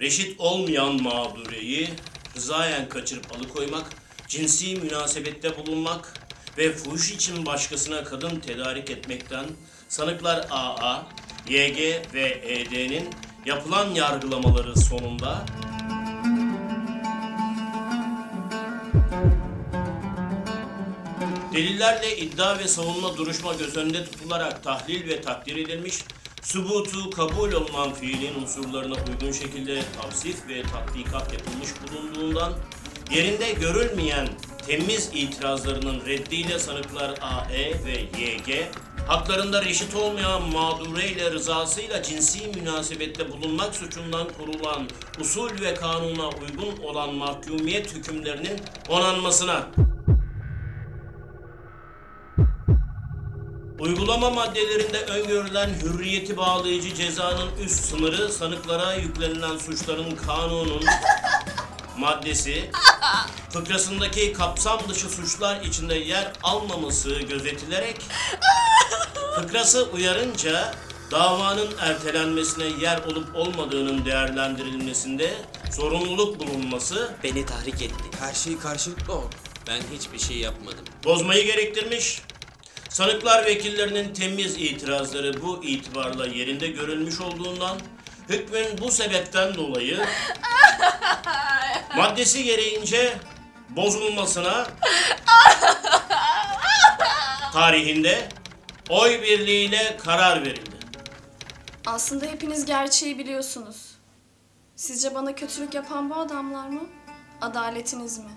reşit olmayan mağdureyi rızayen kaçırıp alıkoymak, cinsi münasebette bulunmak ve fuhuş için başkasına kadın tedarik etmekten sanıklar AA, YG ve ED'nin yapılan yargılamaları sonunda Delillerle iddia ve savunma duruşma göz önünde tutularak tahlil ve takdir edilmiş, sübutu kabul olunan fiilin unsurlarına uygun şekilde tavsif ve tatbikat yapılmış bulunduğundan, yerinde görülmeyen temiz itirazlarının reddiyle sanıklar AE ve YG, haklarında reşit olmayan mağdure ile rızasıyla cinsi münasebette bulunmak suçundan kurulan usul ve kanuna uygun olan mahkumiyet hükümlerinin onanmasına Uygulama maddelerinde öngörülen hürriyeti bağlayıcı cezanın üst sınırı sanıklara yüklenilen suçların kanunun maddesi fıkrasındaki kapsam dışı suçlar içinde yer almaması gözetilerek fıkrası uyarınca davanın ertelenmesine yer olup olmadığının değerlendirilmesinde sorumluluk bulunması Beni tahrik etti. Her şey karşılıklı oldu. Ben hiçbir şey yapmadım. bozmayı gerektirmiş. Sanıklar vekillerinin temiz itirazları bu itibarla yerinde görülmüş olduğundan hükmün bu sebepten dolayı maddesi gereğince bozulmasına tarihinde oy birliğiyle karar verildi. Aslında hepiniz gerçeği biliyorsunuz. Sizce bana kötülük yapan bu adamlar mı? Adaletiniz mi?